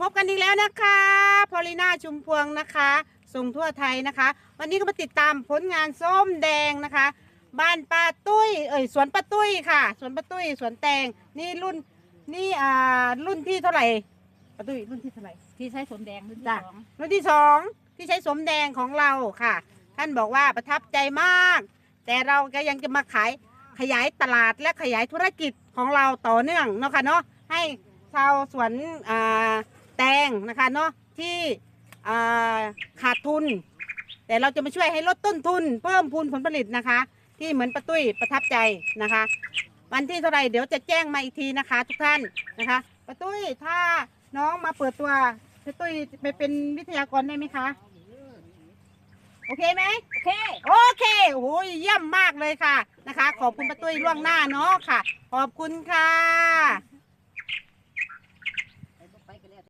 พบกันอีกแล้วนะคะพอลิน่าชุมพวงนะคะ ส่งทั่วไทยนะคะ วันนี้ก็มาติดตามผลงานส้มแดงนะคะ บ้านป้าตุ้ย เอ้ยสวนป้าตุ้ยค่ะ สวนป้าตุ้ยสวนแตงนี่รุ่นนี่อ่ารุ่นที่เท่าไหร่ป้าตุ้ยรุ่นที่เท่าไหร่ที่ใช้สมแดงรุ่นที่จ้ะสองรุ่นที่สองที่ใช้สมแดงของเราค่ะ ท่านบอกว่าประทับใจมาก แต่เราก็ยังจะมาขายขยายตลาดและขยายธุรกิจของเราต่อเนื่องเนาะค่ะเนาะให้ชาวสวนอ่าแต งนะคะเนาะที่ขาดทุน แต่เราจะมาช่วยให้ลดต้นทุน เพิ่มพูนผลผลิตนะคะ ที่เหมือนประตุ้ยประทับใจนะคะ วันที่เท่าไหร่เดี๋ยวจะแจ้งมาอีกทีนะคะ ทุกท่านนะคะประตุ้ยถ้าน้องมาเปิดตัวประตุ้ยไปเป็นวิทยากรได้ไหมคะโอเคไหมโอเค โอเคโอ้ยเยี่ยมมากเลยค่ะนะคะ ขอบคุณประตุ้ยล่วงหน้าเนาะค่ะ ขอบคุณค่ะ